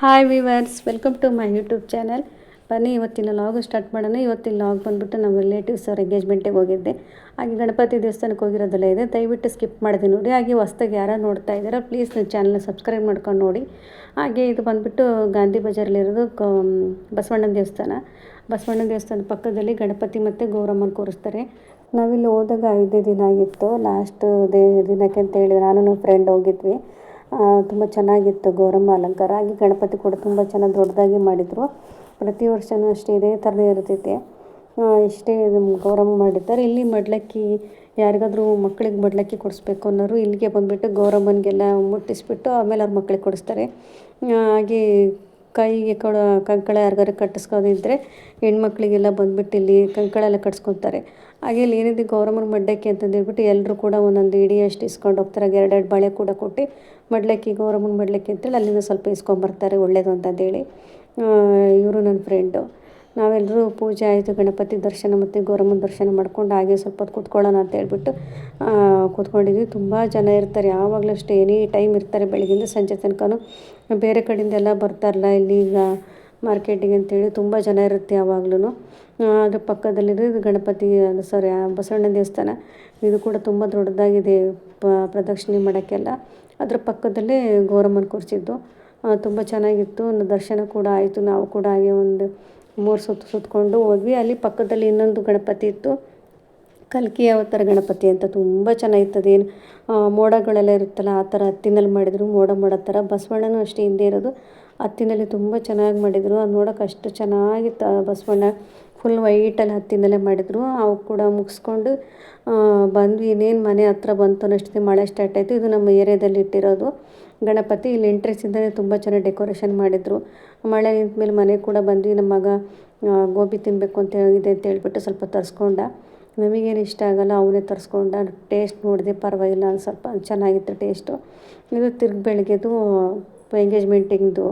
Hi viewers welcome to my YouTube channel ಬನ್ನಿ, ಇವತ್ತಿನ ಲಾಗು start ಮಾಡೋಣ. ಇವತ್ತಿನ ಲಾಗ್ ಬಂದುಬಿಟ್ಟು ನಮ್ಮ ರಿಲೇಟಿವ್ಸ್ ಅವ್ರ ಎಂಗೇಜ್ಮೆಂಟಿಗೆ ಹೋಗಿದ್ದೆ. ಹಾಗೆ ಗಣಪತಿ ದೇವಸ್ಥಾನಕ್ಕೆ ಹೋಗಿರೋದೆಲ್ಲ ಇದೆ. ದಯವಿಟ್ಟು ಸ್ಕಿಪ್ ಮಾಡಿದೆ ನೋಡಿ. ಹಾಗೆ ಹೊಸ್ದಾಗಿ ಯಾರು ನೋಡ್ತಾ ಇದ್ದೀರಾ ಪ್ಲೀಸ್ ನನ್ನ ಚಾನಲ್ನ ಸಬ್ಸ್ಕ್ರೈಬ್ ಮಾಡ್ಕೊಂಡು ನೋಡಿ. ಹಾಗೆ ಇದು ಬಂದುಬಿಟ್ಟು ಗಾಂಧಿ ಬಜಾರಲ್ಲಿರೋದು ಬಸವಣ್ಣನ ದೇವಸ್ಥಾನ. ಬಸವಣ್ಣನ ದೇವಸ್ಥಾನದ ಪಕ್ಕದಲ್ಲಿ ಗಣಪತಿ ಮತ್ತು ಗೌರಮ್ಮನ ಕೂರಿಸ್ತಾರೆ. ನಾವಿಲ್ಲಿ ಹೋದಾಗ ಐದೇ ದಿನ ಆಗಿತ್ತು. ಲಾಸ್ಟ್ ದೇ ದಿನಕ್ಕೆ ಅಂತ ಹೇಳಿ ನಾನು ಫ್ರೆಂಡ್ ಹೋಗಿದ್ವಿ. ತುಂಬ ಚೆನ್ನಾಗಿತ್ತು, ಗೌರಮ್ಮ ಅಲಂಕಾರ. ಹಾಗೆ ಗಣಪತಿ ಕೂಡ ತುಂಬ ಚೆನ್ನಾಗಿ ದೊಡ್ಡದಾಗಿ ಮಾಡಿದರು. ಪ್ರತಿ ವರ್ಷವೂ ಅಷ್ಟೇ ಇದೇ ಥರನೇ ಇರ್ತೈತೆ. ಇಷ್ಟೇ ಗೌರಮ್ಮ ಮಾಡಿದ್ದಾರೆ. ಇಲ್ಲಿ ಮಡ್ಲಕ್ಕಿ, ಯಾರಿಗಾದರೂ ಮಕ್ಕಳಿಗೆ ಮಡ್ಲಕ್ಕಿ ಕೊಡಿಸ್ಬೇಕು ಅನ್ನೋರು ಇಲ್ಲಿಗೆ ಬಂದುಬಿಟ್ಟು ಗೌರಮ್ಮನಿಗೆಲ್ಲ ಮುಟ್ಟಿಸ್ಬಿಟ್ಟು ಆಮೇಲೆ ಅವ್ರ ಮಕ್ಕಳಿಗೆ ಕೊಡಿಸ್ತಾರೆ. ಹಾಗೆ ಕೈಗೆ ಕೊಡ ಕಂಕಳ ಯಾರಿಗಾರು ಕಟ್ಟಿಸ್ಕೋದಿದ್ರೆ ಹೆಣ್ಮಕ್ಳಿಗೆಲ್ಲ ಬಂದ್ಬಿಟ್ಟು ಇಲ್ಲಿ ಕಂಕಳ ಎಲ್ಲ ಕಟ್ಸ್ಕೊತಾರೆ ಹಾಗೆ ಇಲ್ಲಿ ಏನಿದೆ ಗೌರಮ್ಮನ ಮಡ್ಡಕ್ಕೆ ಅಂತಂದು ಹೇಳ್ಬಿಟ್ಟು ಎಲ್ಲರೂ ಕೂಡ ಒಂದೊಂದು ಇಡಿ ಅಷ್ಟು ಇಸ್ಕೊಂಡು ಹೋಗ್ತಾರೆ. ಎರಡೆರಡು ಬಳೆ ಕೂಡ ಕೊಟ್ಟು ಮಡ್ಲಕ್ಕಿ ಗೌರಮ್ಮನ ಮಡ್ಲಕ್ಕಿ ಅಂತೇಳಿ ಅಲ್ಲಿಂದ ಸ್ವಲ್ಪ ಇಸ್ಕೊಂಬರ್ತಾರೆ. ಒಳ್ಳೇದು ಅಂತಂದೇಳಿ ಇವರು ನನ್ನ ಫ್ರೆಂಡು ನಾವೆಲ್ಲರೂ ಪೂಜೆ ಆಯಿತು, ಗಣಪತಿ ದರ್ಶನ ಮತ್ತು ಗೌರಮ್ಮನ ದರ್ಶನ ಮಾಡ್ಕೊಂಡು ಹಾಗೆ ಸ್ವಲ್ಪ ಹೊತ್ತು ಕೂತ್ಕೊಳ್ಳೋಣ ಅಂತ ಹೇಳ್ಬಿಟ್ಟು ಕೂತ್ಕೊಂಡಿದ್ವಿ. ತುಂಬ ಜನ ಇರ್ತಾರೆ. ಯಾವಾಗಲೂ ಅಷ್ಟೇ ಎನಿ ಟೈಮ್ ಇರ್ತಾರೆ ಬೆಳಗಿಂದ ಸಂಜೆ ತನಕನೂ. ಬೇರೆ ಕಡೆಯಿಂದ ಎಲ್ಲ ಬರ್ತಾರಲ್ಲ ಇಲ್ಲಿ ಈಗ ಮಾರ್ಕೆಟಿಗೆ ಅಂತೇಳಿ ತುಂಬ ಜನ ಇರುತ್ತೆ ಯಾವಾಗ್ಲೂ ಅದ್ರ ಪಕ್ಕದಲ್ಲಿರೋದು ಗಣಪತಿ ಸಾರಿ ಬಸವಣ್ಣ ದೇವಸ್ಥಾನ. ಇದು ಕೂಡ ತುಂಬ ದೊಡ್ಡದಾಗಿದೆ ಪ, ಪ್ರದಕ್ಷಿಣೆ ಮಾಡೋಕ್ಕೆಲ್ಲ. ಅದ್ರ ಪಕ್ಕದಲ್ಲೇ ಗೌರಮ್ಮನ ಕೂರಿಸಿದ್ದು ತುಂಬ ಚೆನ್ನಾಗಿತ್ತು. ದರ್ಶನ ಕೂಡ ಆಯಿತು. ನಾವು ಕೂಡ ಹಾಗೆ ಒಂದು ಮೂರು ಸುತ್ತು ಸುತ್ತಕೊಂಡು ಹೋದ್ವಿ. ಅಲ್ಲಿ ಪಕ್ಕದಲ್ಲಿ ಇನ್ನೊಂದು ಗಣಪತಿ ಇತ್ತು. ಕಲ್ಕಿ ಅವತಾರ ಗಣಪತಿ ಅಂತ ತುಂಬ ಚೆನ್ನಾಗಿತ್ತು ಅದೇನು ಮೋಡಗಳೆಲ್ಲ ಇರುತ್ತಲ್ಲ, ಆ ಥರ ಹತ್ತಿನಲ್ಲಿ ಮಾಡಿದರು. ಮೋಡ, ಮಾಡೋ ಥರ. ಬಸವಣ್ಣನೂ ಅಷ್ಟೇ ಹಿಂದೆ ಇರೋದು. ಹತ್ತಿನಲ್ಲಿ ತುಂಬ ಚೆನ್ನಾಗಿ ಮಾಡಿದರು. ಅದು ನೋಡೋಕೆ ಅಷ್ಟು ಚೆನ್ನಾಗಿತ್ತು ಬಸವಣ್ಣ. ಫುಲ್ ವೈಟಲ್ಲಿ ಹತ್ತಿನಲ್ಲೇ ಮಾಡಿದರು. ಅವು ಕೂಡ ಮುಗಿಸ್ಕೊಂಡು ಬಂದ್ವಿ. ಇನ್ನೇನು ಮನೆ ಹತ್ರ ಬಂತು ಅನ್ನೋಷ್ಟೊತ್ತಿಗೆ ಮಳೆ ಸ್ಟಾರ್ಟ್ ಆಯಿತು. ಇದು ನಮ್ಮ ಏರಿಯಾದಲ್ಲಿ ಇಟ್ಟಿರೋದು. ಗಣಪತಿ ಇಲ್ಲಿ ಎಂಟ್ರೆನ್ಸಿಂದಲೇ ತುಂಬ ಚೆನ್ನಾಗಿ ಡೆಕೋರೇಷನ್ ಮಾಡಿದರು. ಮಳೆ ನಿಂತ ಮೇಲೆ ಮನೆಗೆ ಕೂಡ ಬಂದ್ವಿ. ನಮ್ಮ ಮಗ ಗೋಬಿ ತಿನ್ನಬೇಕು ಅಂತ ಇದೆ ಅಂತ ಹೇಳ್ಬಿಟ್ಟು ಸ್ವಲ್ಪ ತರಿಸ್ಕೊಂಡ. ನಮಗೇನು ಇಷ್ಟ ಆಗಲ್ಲ, ಅವನೇ ತರಿಸ್ಕೊಂಡ. ಟೇಸ್ಟ್ ನೋಡಿದೆ ಪರವಾಗಿಲ್ಲ ಅಂತ ಸ್ವಲ್ಪ ಚೆನ್ನಾಗಿತ್ತು ಟೇಸ್ಟು ಇದು ತಿರ್ಗಿ ಬೆಳಗ್ಗೆದು ಎಂಗೇಜ್ಮೆಂಟಿಂಗ್ದು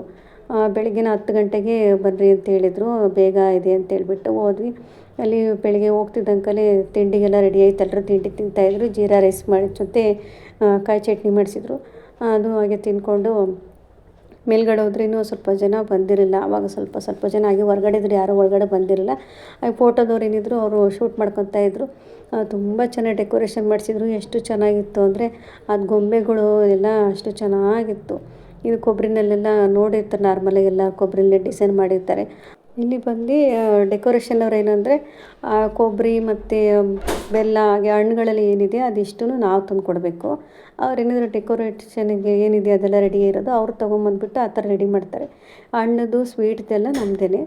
ಬೆಳಗ್ಗಿನ ಹತ್ತು ಗಂಟೆಗೆ ಬನ್ನಿರಿ ಅಂತ ಹೇಳಿದರು. ಬೇಗ ಇದೆ ಅಂತ ಹೇಳಿಬಿಟ್ಟು ಹೋದ್ವಿ. ಅಲ್ಲಿ ಬೆಳಿಗ್ಗೆ ಹೋಗ್ತಿದ್ದಂಕಲೇ ತಿಂಡಿಗೆಲ್ಲ ರೆಡಿ ಆಯ್ತು ಎಲ್ಲರೂ ತಿಂಡಿ ತಿಂತಾಯಿದ್ರು ಜೀರಾ ರೈಸ್ ಮಾಡಿ ಜೊತೆ ಕಾಯಿ ಚಟ್ನಿ ಮಾಡಿಸಿದ್ರು. ಅದು ಹಾಗೆ ತಿಂದ್ಕೊಂಡು ಮೇಲ್ಗಡೆ ಹೋದ್ರೂ ಸ್ವಲ್ಪ ಜನ ಬಂದಿರಲಿಲ್ಲ. ಆವಾಗ ಸ್ವಲ್ಪ ಸ್ವಲ್ಪ ಜನ ಹಾಗೆ ಹೊರಗಡೆ ಇದ್ರು ಯಾರೂ ಒಳಗಡೆ ಬಂದಿರಲಿಲ್ಲ. ಹಾಗೆ ಫೋಟೋದವ್ರು ಏನಿದ್ರು ಅವರು ಶೂಟ್ ಮಾಡ್ಕೊತಾ ಇದ್ರು. ಆ, ತುಂಬ ಚೆನ್ನಾಗಿ ಡೆಕೋರೇಷನ್ ಮಾಡಿಸಿದ್ರು. ಎಷ್ಟು ಚೆನ್ನಾಗಿತ್ತು ಅಂದರೆ ಅದು ಗೊಂಬೆಗಳು ಎಲ್ಲ ಅಷ್ಟು ಚೆನ್ನಾಗಿತ್ತು. ಇದು ಕೊಬ್ಬರಿನಲ್ಲೆಲ್ಲ ನೋಡಿರ್ತಾರೆ ನಾರ್ಮಲಾಗಿ ಎಲ್ಲ ಕೊಬ್ಬರಿನಲ್ಲೇ ಡಿಸೈನ್ ಮಾಡಿರ್ತಾರೆ. ಇಲ್ಲಿ ಬಂದು ಡೆಕೋರೇಷನ್ ಅವ್ರು ಏನಂದರೆ ಕೊಬ್ಬರಿ ಮತ್ತು ಬೆಲ್ಲ, ಹಾಗೆ ಹಣ್ಣುಗಳಲ್ಲಿ ಏನಿದೆ ಅದಿಷ್ಟು ನಾವು ತಂದು ಕೊಡಬೇಕು ಅವ್ರು ಏನಿದ್ರು ಡೆಕೋರೇಷನ್ಗೆ ಏನಿದೆ ಅದೆಲ್ಲ ರೆಡಿ ಇರೋದು ಅವ್ರು ತೊಗೊಂಬಂದ್ಬಿಟ್ಟು ಆ ಥರ ರೆಡಿ ಮಾಡ್ತಾರೆ. ಹಣ್ಣದು ಸ್ವೀಟ್ದೆಲ್ಲ ನಮ್ಮದೇ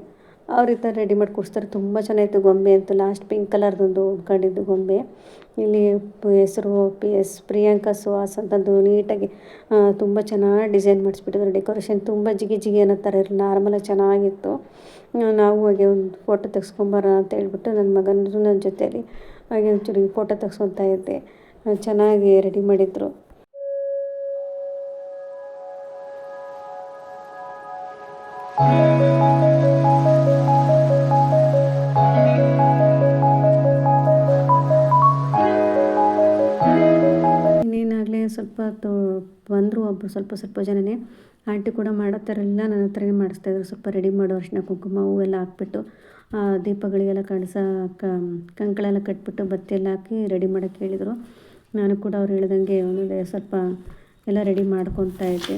ಅವ್ರ ಈ ಥರ ರೆಡಿ ಮಾಡಿ ಕೊಡಿಸ್ತಾರೆ. ತುಂಬ ಚೆನ್ನಾಗಿತ್ತು ಗೊಂಬೆ ಅಂತ. ಲಾಸ್ಟ್ ಪಿಂಕ್ ಕಲರ್ದೊಂದು ಉಟ್ಕೊಂಡಿದ್ದು ಗೊಂಬೆ. ಇಲ್ಲಿ ಹೆಸರು ಪಿ ಎಸ್ ಪ್ರಿಯಾಂಕಾ ಸುಹಾಸ್ ಅಂತಂದು ನೀಟಾಗಿ ತುಂಬ ಚೆನ್ನಾಗಿ ಡಿಸೈನ್ ಮಾಡಿಸ್ಬಿಟ್ಟಿದ್ರು ಡೆಕೋರೇಷನ್ ತುಂಬ ಜಿಗಿ ಜಿಗಿ ಅನ್ನೋ ಥರ ಇರಲಿಲ್ಲ ನಾರ್ಮಲಾಗಿ ಚೆನ್ನಾಗಿತ್ತು. ನಾವು ಹಾಗೆ ಒಂದು ಫೋಟೋ ತೆಗ್ಸ್ಕೊಂಬರೋಣ ಅಂತ ಹೇಳ್ಬಿಟ್ಟು ನನ್ನ ಮಗನೂ ನನ್ನ ಜೊತೆಯಲ್ಲಿ ಹಾಗೆ ಒಂಚೂರು ಫೋಟೋ ತೆಗ್ಸ್ಕೊತಾ ಇದ್ದೆ. ಚೆನ್ನಾಗಿ ರೆಡಿ ಮಾಡಿದ್ರು. ಸ್ವಲ್ಪ ತೋ, ಬಂದರು ಒಬ್ಬರು ಸ್ವಲ್ಪ ಸ್ವಲ್ಪ ಜನನೇ ಆಂಟಿ ಕೂಡ ಮಾಡೋ ಥರ ಎಲ್ಲ ನನ್ನ ಹತ್ರನೇ ಮಾಡಿಸ್ತಾಯಿದ್ರು ಸ್ವಲ್ಪ ರೆಡಿ ಮಾಡೋ ಅರಿಶಿನ ಕುಂಕುಮ ಹೂವೆಲ್ಲ ಹಾಕ್ಬಿಟ್ಟು ದೀಪಗಳಿಗೆಲ್ಲ ಕಳಸ ಕಂಕಳೆಲ್ಲ ಕಟ್ಬಿಟ್ಟು ಬತ್ತಿ ಎಲ್ಲ ಹಾಕಿ ರೆಡಿ ಮಾಡೋಕ್ಕೆ ಹೇಳಿದರು. ನಾನು ಕೂಡ ಅವ್ರು ಹೇಳ್ದಂಗೆ ಒಂದೊಂದೇ ಸ್ವಲ್ಪ ಎಲ್ಲ ರೆಡಿ ಮಾಡ್ಕೊತಾ ಇದ್ದೆ.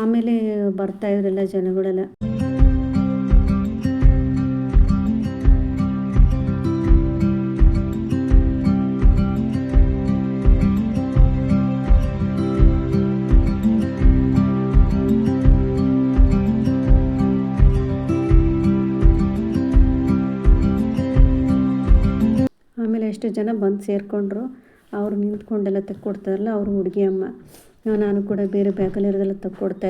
ಆಮೇಲೆ ಬರ್ತಾಯಿದ್ರೆಲ್ಲ ಜನಗಳೆಲ್ಲ. ಎಷ್ಟು ಜನ ಬಂದು ಸೇರಿಕೊಂಡ್ರು. ಅವರು ನಿಂತ್ಕೊಂಡೆಲ್ಲ ತೆಕ್ಕೊಡ್ತಾರಲ್ಲ, ಅವರು ಹುಡುಗಿ ಅಮ್ಮ. ನಾನು ಕೂಡ ಬೇರೆ ಬ್ಯಾಗಲ್ಲಿರೋದೆಲ್ಲ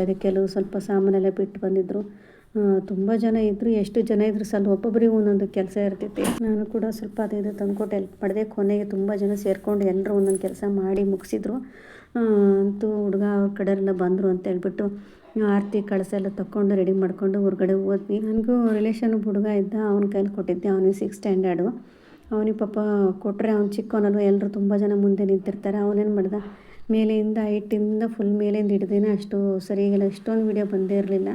ಇದ್ದೆ. ಕೆಲವು ಸ್ವಲ್ಪ ಸಾಮಾನೆಲ್ಲ ಬಿಟ್ಟು ಬಂದಿದ್ದರು ತುಂಬ ಜನ ಇದ್ದರು ಎಷ್ಟು ಜನ ಇದ್ದರು ಸ್ವಲ್ಪ ಒಬ್ಬೊಬ್ಬರಿಗೆ ಒಂದೊಂದು ಕೆಲಸ ಇರ್ತೈತಿ ನಾನು ಕೂಡ ಸ್ವಲ್ಪ ಅದು ಇದು ತಂದ್ಕೊಟ್ಟು ಹೆಲ್ಪ್ ಮಾಡಿದೆ ಕೊನೆಗೆ ತುಂಬ ಜನ ಸೇರಿಕೊಂಡು ಎಲ್ಲರೂ ಒಂದೊಂದು ಕೆಲಸ ಮಾಡಿ ಮುಗಿಸಿದ್ರು. ಅಂತೂ ಹುಡುಗ ಅವ್ರ ಕಡೆಯವರೆಲ್ಲ ಬಂದರು ಅಂತ ಹೇಳ್ಬಿಟ್ಟು, ಆರತಿ, ಕಳಸ ಎಲ್ಲ ತಕ್ಕೊಂಡು ರೆಡಿ ಮಾಡಿಕೊಂಡು ಹೊರಗಡೆ ಹೋದ್ವಿ. ನನಗೂ ರಿಲೇಷನ್ ಹುಡುಗ ಇದ್ದ. ಅವ್ನ ಕೈಲಿ ಕೊಟ್ಟಿದ್ದೆ. ಅವನಿಗೆ ಸಿಕ್ಸ್ ಸ್ಟ್ಯಾಂಡರ್ಡು ಅವನಿಗೆ ಪಾಪ ಕೊಟ್ಟರೆ ಅವ್ನು ಚಿಕ್ಕವನಲ್ವ ಎಲ್ಲರೂ ತುಂಬ ಜನ ಮುಂದೆ ನಿಂತಿರ್ತಾರೆ. ಅವನೇನು ಮಾಡ್ದ? ಮೇಲೆಯಿಂದ ಹೈಟಿಂದ ಫುಲ್ ಮೇಲಿಂದ ಹಿಡ್ದೇನೆ ಅಷ್ಟು ಸರಿಯಾಗಿಲ್ಲ ಇಷ್ಟೊಂದು ವೀಡಿಯೋ ಬಂದೇ ಇರಲಿಲ್ಲ.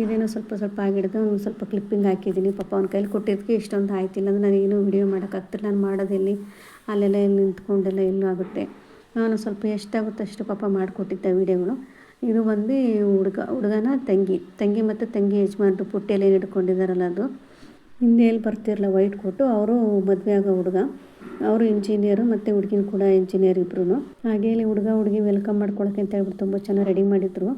ಇದೇನೋ ಸ್ವಲ್ಪ ಸ್ವಲ್ಪ ಆಗಿಡ್ದು ಒಂದು ಸ್ವಲ್ಪ ಕ್ಲಿಪ್ಪಿಂಗ್ ಹಾಕಿದ್ದೀನಿ ಪಾಪ ಅವ್ನ ಕೈಲಿ ಕೊಟ್ಟಿದ್ದಕ್ಕೆ ಇಷ್ಟೊಂದು ಆಯ್ತಿಲ್ಲ. ಅಂದರೆ ನಾನು ಏನೂ ವೀಡಿಯೋ ಮಾಡೋಕ್ಕಾಗ್ತಿಲ್ಲ ನಾನು ಮಾಡೋದೆಲ್ಲಿ ಅಲ್ಲೆಲ್ಲ ಇಲ್ಲಿ ನಿಂತ್ಕೊಂಡೆಲ್ಲ ಎಲ್ಲೂ ಆಗುತ್ತೆ. ನಾನು ಸ್ವಲ್ಪ ಎಷ್ಟಾಗುತ್ತೆ ಅಷ್ಟು ಪಾಪ ಮಾಡಿಕೊಟ್ಟಿದ್ದೆ ವೀಡಿಯೋಗಳು ಇದು ಬಂದು ಹುಡುಗ, ಹುಡುಗನ ತಂಗಿ. ತಂಗಿ ಮತ್ತು ತಂಗಿ ಯಜಮಾನ್ರು ಪುಟ್ಟಿಯಲ್ಲಿ ಹಿಡ್ಕೊಂಡಿದ್ದಾರಲ್ಲ ಅದು. ಹಿಂದೆ ಎಲ್ಲಿ ಬರ್ತಿರಲ್ಲ ವೈಟ್ ಕೊಟ್ಟು ಅವರು ಮದುವೆ ಆಗೋ ಹುಡುಗ. ಅವರು ಇಂಜಿನಿಯರು ಮತ್ತು ಹುಡುಗಿನ ಕೂಡ ಇಂಜಿನಿಯರ್ ಇಬ್ಬರು ಹಾಗೆ ಇಲ್ಲಿ ಹುಡುಗ, ಹುಡುಗಿ ವೆಲ್ಕಮ್ ಮಾಡ್ಕೊಳಕ್ಕೆ ಅಂತ ಹೇಳ್ಬಿಟ್ಟು ತುಂಬ ಚೆನ್ನಾಗಿ ರೆಡಿ ಮಾಡಿದ್ರು.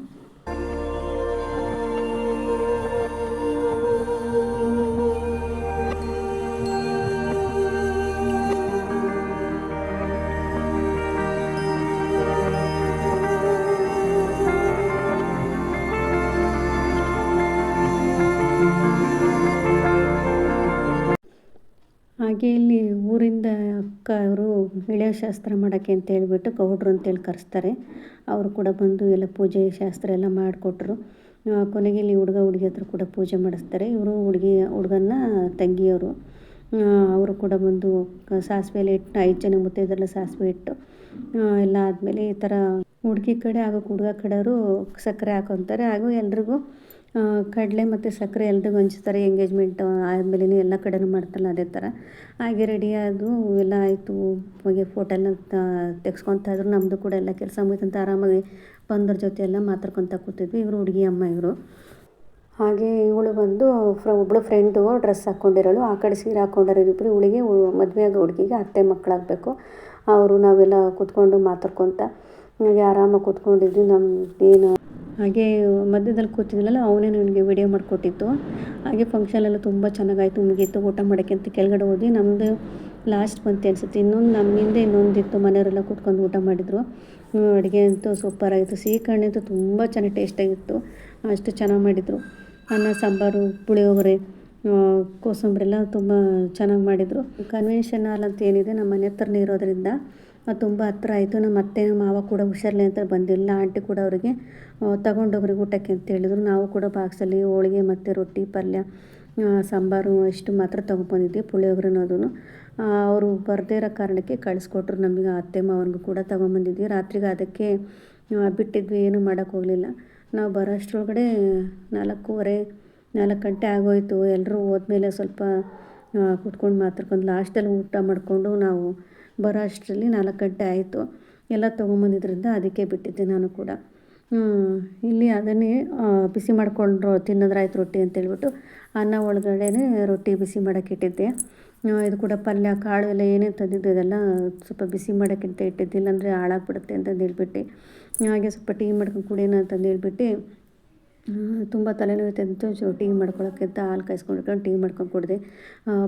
ಹಾಗೆ ಇಲ್ಲಿ ಊರಿಂದ ಅಕ್ಕ ಅವರು ಎಳೆ ಶಾಸ್ತ್ರ ಮಾಡೋಕ್ಕೆ ಅಂತ ಹೇಳ್ಬಿಟ್ಟು ಗೌಡ್ರು ಅಂತೇಳಿ ಕರೆಸ್ತಾರೆ. ಅವರು ಕೂಡ ಬಂದು ಎಲ್ಲ ಪೂಜೆ ಶಾಸ್ತ್ರ ಎಲ್ಲ ಮಾಡಿಕೊಟ್ರು. ಕೊನೆಗೆ ಇಲ್ಲಿ ಹುಡುಗ ಹುಡುಗಿ ಹತ್ರ ಕೂಡ ಪೂಜೆ ಮಾಡಿಸ್ತಾರೆ. ಇವರು ಹುಡುಗಿ, ಹುಡುಗನ್ನ ತಂಗಿಯವರು. ಅವರು ಕೂಡ ಬಂದು ಸಾಸಿವೆ ಎಲ್ಲ ಇಟ್ಟು, ಐದು ಜನ ಮುತ್ತೈದೆಲ್ಲ ಸಾಸಿವೆ ಇಟ್ಟು ಎಲ್ಲ ಆದಮೇಲೆ ಈ ಥರ ಹುಡುಗಿ ಕಡೆ ಹಾಗೂ ಹುಡುಗ ಕಡೆಯವರು ಸಕ್ಕರೆ ಹಾಕೊತಾರೆ. ಹಾಗೂ ಎಲ್ರಿಗೂ ಕಡಲೆ ಮತ್ತು ಸಕ್ಕರೆ ಎಲ್ಲದೂ ಹಂಚ್ತಾರೆ ಎಂಗೇಜ್ಮೆಂಟ್ ಆದಮೇಲೆ ಎಲ್ಲ ಕಡೆನೂ ಮಾಡ್ತಾರಲ್ಲ ಅದೇ ಥರ. ಹಾಗೆ ರೆಡಿ ಆದು ಎಲ್ಲ ಆಯಿತು, ಹೋಗಿ ಫೋಟೋ ಎಲ್ಲ ತೆಗ್ಸ್ಕೊತಾ ಇದ್ರು. ನಮ್ಮದು ಕೂಡ ಎಲ್ಲ ಕೆಲಸ ಮುಗಿತಂತ ಆರಾಮಾಗಿ ಬಂದವ್ರ ಜೊತೆ ಎಲ್ಲ ಮಾತಾಡ್ಕೊತ ಕೂತಿದ್ವಿ, ಇವರು ಹುಡುಗಿ, ಅಮ್ಮ, ಇವರು. ಹಾಗೆ ಇವಳು ಬಂದು ಫ್ರ ಒಬ್ಬಳು ಫ್ರೆಂಡು ಡ್ರೆಸ್ ಹಾಕ್ಕೊಂಡಿರೋಳು ಆ ಕಡೆ ಸೀರೆ ಹಾಕ್ಕೊಂಡಿರೋ ಇಬ್ಬರು ಇವಳಿಗೆ ಮದುವೆ ಆಗೋ ಹುಡುಗಿಗೆ ಅತ್ತೆ ಮಕ್ಕಳಾಗಬೇಕು. ಅವರು ನಾವೆಲ್ಲ ಕೂತ್ಕೊಂಡು ಮಾತಾಡ್ಕೊತ, ಹಾಗೆ ಆರಾಮಾಗಿ ಕೂತ್ಕೊಂಡಿದ್ವಿ. ನಮ್ಮ ಏನು ಹಾಗೆ ಮಧ್ಯದಲ್ಲಿ ಕೂತಿದ್ದಲ್ಲ ಅವನೇ ನನಗೆ ವಿಡಿಯೋ ಮಾಡಿಕೊಟ್ಟಿತ್ತು ಹಾಗೆ ಫಂಕ್ಷನೆಲ್ಲ ತುಂಬ ಚೆನ್ನಾಗಾಯಿತು, ಮುಗೀತು, ಊಟ ಮಾಡೋಕ್ಕೆ ಅಂತ ಕೆಳಗಡೆ ಹೋದ್ವಿ. ನಮ್ಮದು ಲಾಸ್ಟ್ ಬಂತು ಅನಿಸುತ್ತೆ. ಇನ್ನೊಂದು ನಮ್ಮಿಂದ ಇನ್ನೊಂದಿತ್ತು, ಮನೆಯವರೆಲ್ಲ ಕೂತ್ಕೊಂಡು ಊಟ ಮಾಡಿದರು. ಅಡುಗೆ ಅಂತೂ ಸೂಪರಾಗಿತ್ತು ಸಿಹಿ ಕಣ್ಣೆ ಅಂತೂ ತುಂಬ ಚೆನ್ನಾಗಿ ಟೇಸ್ಟಾಗಿತ್ತು ಅಷ್ಟು ಚೆನ್ನಾಗಿ ಮಾಡಿದರು. ಅನ್ನ, ಸಾಂಬಾರು, ಪುಳಿಯೋಗರೆ ಕೋಸಂಬರಿ ಎಲ್ಲ ತುಂಬ ಚೆನ್ನಾಗಿ ಮಾಡಿದರು. ಕನ್ವೆನ್ಷನ್ ಹಾಲ್ ಅಂತ ಏನಿದೆ, ನಮ್ಮ ಮನೆ ಹತ್ರನೇ ಇರೋದರಿಂದ ತುಂಬ ಹತ್ರ ಆಯಿತು. ನಮ್ಮ ಅತ್ತೆ ಮಾವ ಕೂಡ ಹುಷಾರಿಲ್ಲ ಅಂತ ಬಂದಿಲ್ಲ ಆಂಟಿ ಕೂಡ ಅವರಿಗೆ ತಗೊಂಡೋಗ್ರಿಗೆ ಊಟಕ್ಕೆ ಅಂತ ಹೇಳಿದ್ರು. ನಾವು ಕೂಡ ಬಾಕ್ಸಲ್ಲಿ ಹೋಳಿಗೆ ಮತ್ತು ರೊಟ್ಟಿ, ಪಲ್ಯ ಸಾಂಬಾರು ಇಷ್ಟು ಮಾತ್ರ ತೊಗೊಂಬಂದಿದ್ವಿ ಪುಳಿಯೋಗ್ರೆ ಅನ್ನೋದು ಅವರು ಬರದೇ ಇರೋ ಕಾರಣಕ್ಕೆ ಕಳಿಸ್ಕೊಟ್ರು ನಮಗೆ. ಅತ್ತೆ ಮಾವನಿಗೂ ಕೂಡ ತೊಗೊಂಬಂದಿದ್ವಿ ರಾತ್ರಿಗೆ ಅದಕ್ಕೆ ಬಿಟ್ಟಿದ್ವಿ. ಏನೂ ಮಾಡೋಕ್ಕೋಗಲಿಲ್ಲ ನಾವು ಬರೋ ಅಷ್ಟರೊಳಗಡೆ ನಾಲ್ಕೂವರೆ, ನಾಲ್ಕು ಗಂಟೆ ಆಗೋಯಿತು. ಎಲ್ಲರೂ ಹೋದ್ಮೇಲೆ ಸ್ವಲ್ಪ ಕುತ್ಕೊಂಡು ಮಾತಾಡ್ಕೊಂಡು ಲಾಸ್ಟಲ್ಲಿ ಊಟ ಮಾಡಿಕೊಂಡು ನಾವು ಬರೋ ಅಷ್ಟರಲ್ಲಿ ನಾಲ್ಕು ಗಂಟೆ ಆಯಿತು. ಎಲ್ಲ ತೊಗೊಂಬಂದಿದ್ದರಿಂದ ಅದಕ್ಕೆ ಬಿಟ್ಟಿದ್ದೆ ನಾನು ಕೂಡ. ಇಲ್ಲಿ ಅದನ್ನೇ ಬಿಸಿ ಮಾಡಿಕೊಂಡ್ರು ತಿನ್ನೋದ್ರಾಯ್ತು ರೊಟ್ಟಿ ಅಂತೇಳ್ಬಿಟ್ಟು ಅನ್ನ ಒಳಗಡೆನೇ ರೊಟ್ಟಿ ಬಿಸಿ ಮಾಡೋಕ್ಕೆ ಇಟ್ಟಿದ್ದೆ. ಇದು ಕೂಡ ಪಲ್ಯ, ಕಾಳು ಎಲ್ಲ ಏನೇನು ತಂದಿದ್ದು ಇದೆಲ್ಲ ಸ್ವಲ್ಪ ಬಿಸಿ ಮಾಡೋಕ್ಕಿಂತ ಇಟ್ಟಿದ್ದೆ. ಇಲ್ಲಾಂದರೆ ಹಾಳಾಗ್ಬಿಡುತ್ತೆ ಅಂತಂದು ಹೇಳ್ಬಿಟ್ಟು. ಹಾಗೆ ಸ್ವಲ್ಪ ಟೀ ಮಾಡ್ಕೊಂಡು ಕುಡಿಯೋಣ ಅಂತಂದು ಹೇಳ್ಬಿಟ್ಟು ತುಂಬ ತಲೆನೋವು ಸೊ ಟೀ ಮಾಡ್ಕೊಳಕ್ಕೆ ಅಂತ ಹಾಲು ಕಾಯಿಸ್ಕೊಂಡಿರ್ಕೊಂಡು ಟೀ ಮಾಡ್ಕೊಂಡು ಕುಡಿದೆ.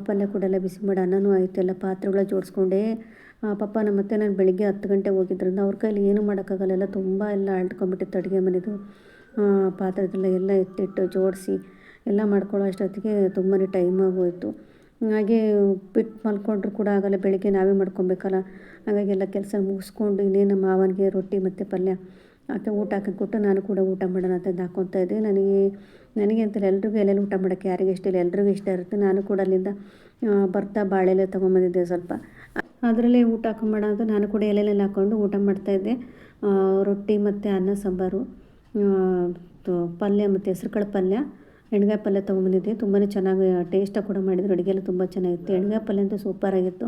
ಪಲ್ಯ ಕೂಡ ಎಲ್ಲ ಬಿಸಿ ಮಾಡಿ, ಅನ್ನನೂ ಆಯಿತು, ಎಲ್ಲ ಪಾತ್ರೆಗಳ ಜೋಡಿಸ್ಕೊಂಡೆ. ಪಾಪ ನಮ್ಮ ಮತ್ತೆ ನಾನು ಬೆಳಿಗ್ಗೆ ಹತ್ತು ಗಂಟೆಗೆ ಹೋಗಿದ್ದರಿಂದ ಅವ್ರ ಕೈಲಿ ಏನೂ ಮಾಡೋಕ್ಕಾಗಲ್ಲ, ಎಲ್ಲ ತುಂಬ ಎಲ್ಲ ಅಂಟ್ಕೊಂಬಿಟ್ಟಿತ್ತು ಅಡುಗೆ ಮನೆದು. ಪಾತ್ರೆದೆಲ್ಲ ಎಲ್ಲ ಎತ್ತಿಟ್ಟು ಜೋಡಿಸಿ ಎಲ್ಲ ಮಾಡ್ಕೊಳ್ಳೋ ಅಷ್ಟೊತ್ತಿಗೆ ತುಂಬಾ ಟೈಮ್ ಆಗೋಯಿತು. ಹಾಗೆ ಬಿಟ್ಟು ಮಲ್ಕೊಂಡ್ರು ಕೂಡ ಆಗಲ್ಲ, ಬೆಳಿಗ್ಗೆ ನಾವೇ ಮಾಡ್ಕೊಬೇಕಲ್ಲ. ಹಾಗಾಗಿ ಎಲ್ಲ ಕೆಲಸ ಮುಗಿಸ್ಕೊಂಡು ಇನ್ನೇನು ಮಾವನಿಗೆ ರೊಟ್ಟಿ ಮತ್ತು ಪಲ್ಯ. ಆಕೆ ಊಟ ಕೊಟ್ಟು ನಾನು ಕೂಡ ಊಟ ಮಾಡೋಣ ಅಂತಂದು ಹಾಕ್ಕೊತಾ ಇದ್ದೆ. ನನಗೆ ನನಗೆ ಅಂತ ಎಲ್ರಿಗೂ ಎಲ್ಲೆಲ್ಲಿ ಊಟ ಮಾಡೋಕ್ಕೆ ಯಾರಿಗೆ ಇಷ್ಟ ಇಲ್ಲ, ಎಲ್ರಿಗೂ ಇಷ್ಟ ಇರುತ್ತೆ. ನಾನು ಕೂಡ ಅಲ್ಲಿಂದ ಬರ್ತಾ ಬಾಳೆಲೆ ತೊಗೊಂಬಂದಿದ್ದೆ ಸ್ವಲ್ಪ. ಅದರಲ್ಲೇ ಊಟ ಹಾಕೊಂಬೇಡ ಅಂತ ನಾನು ಕೂಡ ಎಲೆಲೆಲ್ಲ ಹಾಕ್ಕೊಂಡು ಊಟ ಮಾಡ್ತಾಯಿದ್ದೆ ರೊಟ್ಟಿ ಮತ್ತು ಅನ್ನ ಸಾಂಬಾರು ಪಲ್ಯ ಮತ್ತು ಹೆಸ್ರುಕಾಳು ಪಲ್ಯ, ಎಣ್ಗಾಯಿ ಪಲ್ಯ ತೊಗೊಂಬಂದಿದ್ದೆ. ತುಂಬಾ ಚೆನ್ನಾಗಿ ಟೇಸ್ಟಾಗಿ ಕೂಡ ಮಾಡಿದ್ರು. ಅಡುಗೆ ಎಲ್ಲ ತುಂಬ ಚೆನ್ನಾಗಿತ್ತು. ಎಣ್ಗಾಯಿ ಪಲ್ಯ ಅಂತೂ ಸೂಪರಾಗಿತ್ತು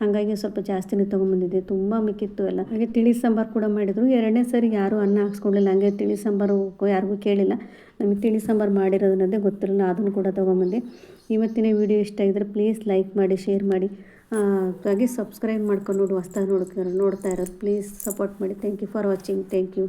ಹಾಗಾಗಿ ಸ್ವಲ್ಪ ಜಾಸ್ತಿನೇ ತೊಗೊಂಬಂದಿದ್ದೆ. ತುಂಬ ಮಿಕ್ಕಿತ್ತು ಎಲ್ಲ. ಹಾಗೆ ತಿಳಿ ಸಾಂಬಾರು ಕೂಡ ಮಾಡಿದರು. ಎರಡನೇ ಸರಿ ಯಾರೂ ಅನ್ನ ಹಾಕ್ಸ್ಕೊಳ್ಳಿಲ್ಲ ಹಂಗೆ ತಿಳಿ ಸಾಂಬಾರು ಯಾರಿಗೂ ಕೇಳಿಲ್ಲ. ನಮಗೆ ತಿಳಿ ಸಾಂಬಾರು ಮಾಡಿರೋದನ್ನೋದೇ ಗೊತ್ತಿರಲಿಲ್ಲ. ಅದನ್ನು ಕೂಡ ತೊಗೊಂಬಂದೆ. ಇವತ್ತಿನ ವಿಡಿಯೋ ಇಷ್ಟ ಆಗಿದ್ರೆ ಪ್ಲೀಸ್ ಲೈಕ್ ಮಾಡಿ, ಶೇರ್ ಮಾಡಿ. ಹಾಗೆ ಸಬ್ಸ್ಕ್ರೈಬ್ ಮಾಡ್ಕೊಂಡು ನೋಡಿ. ಹೊಸ್ದಾಗಿ ನೋಡ್ತಾರೆ ನೋಡ್ತಾ ಇರೋದು ಪ್ಲೀಸ್ ಸಪೋರ್ಟ್ ಮಾಡಿ. Thank you for watching. Thank you.